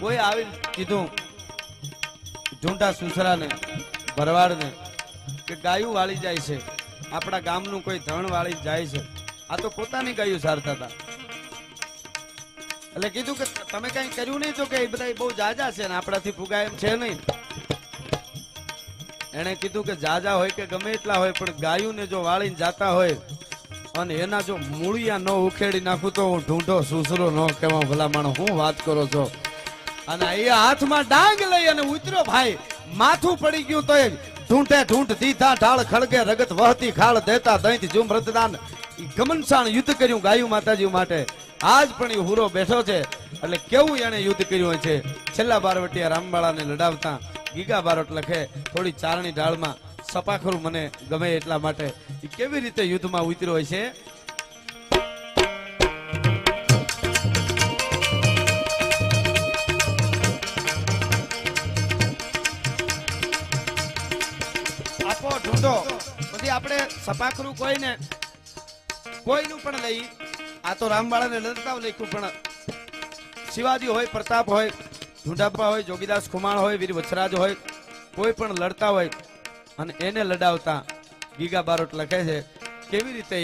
કોઈ આવી કીધું ઢૂંઢા સુસરાને, ભરવાડને, કે ગાયું વાળી જાય છે. આપણા ગામનું કોઈ ધણ વાળી જાય છે. આ તો પોતાની ગાયું સારતા હતા. એટલે કીધું કે તમે કઈ કર્યું નહીં તો કે એ બધા બહુ જાજા છે ને આપણાથી ફુગાય એમ છે નહીં. એણે કીધું કે જાજા હોય કે ગમે એટલા હોય, પણ ગાયુંને જો વાળીને જાતા હોય, અને એના જો મૂળિયા ન ઉખેડી નાખું તો હું ઢૂંઢો, સુસરો ન કહેવા ભલા માણો, હું વાત કરો છો? અને એ હાથમાં ડાંગ લઈ અને ઉતર્યો, ભાઈ, માથું પડી ગયું તો એ ઢૂંઢે ઢૂંઢ દીધા, ઢાળ ખળગે, રગત વહતી ખાળ દેતા દૈત જુમ રતદાન ગમનસાણ યુદ્ધ કર્યું ગાયું માતાજી માટે. આજ પણ એ હુરો બેઠો છે. એટલે કેવું એને યુદ્ધ કર્યું હોય છે? છેલ્લા બારવટીયા રામબાળાને લડાવતા ગીગા બારોટ લખે, થોડી ચારણી ઢાળમાં સપાખરું મને ગમે એટલા માટે. એ કેવી રીતે યુદ્ધમાં ઉતર્યો હોય છે? આપો પછી આપણે સપાખરું કોઈને, કોઈનું પણ લઈ, આ તો રામબાળાને લડતા લખ્યું, પણ શિવાજી હોય, પ્રતાપ હોય, ઢુંઢાપા હોય, જોગીદાસ ખુમાણ હોય, વીર વછરાજ હોય, કોઈ પણ લડતા હોય, અને એને લડાવતા ગીગા બારોટ લખે છે, કેવી રીતે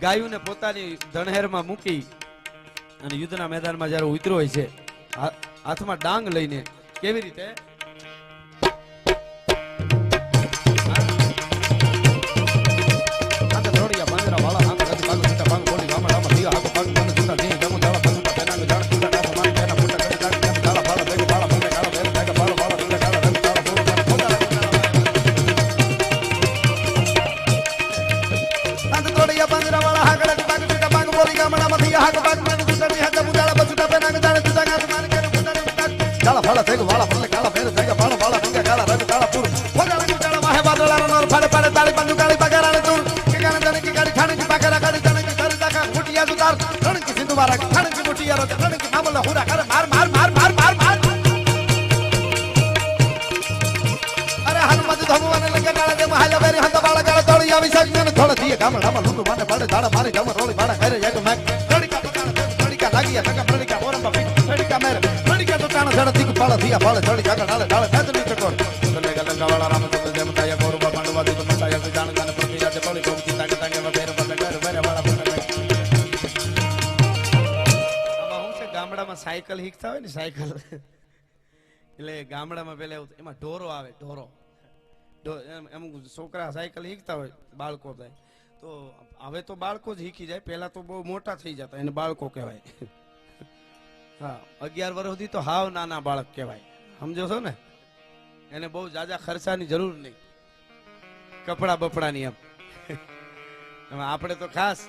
ગાયુંને પોતાની ધણહેરમાં મૂકી અને યુદ્ધના મેદાનમાં જ્યારે ઉતર્યો હોય છે હાથમાં ડાંગ લઈને કેવી રીતે મારી ગામડામાં સાયકલ શીખતા હોય ને સાયકલ? એટલે ગામડામાં પેલા એમાં ઢોરો આવે, ઢોરો. એમ- છોકરા સાયકલ શીખતા હોય, બાળકો થાય. તો હવે તો બાળકો જ શીખી જાય પહેલા તો બહુ મોટા થઈ જતા, એને બાળકો કહેવાય. હા. અગિયાર વર્ષ સુધી તો હાવ નાના બાળક કહેવાય. સમજો છો ને? એને બહુ જાજા ખર્ચાની જરૂર નહીં. કપડા બપડાની એમ. આપણે તો ખાસ.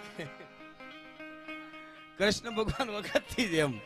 કૃષ્ણ ભગવાન વખતથી જ એમ.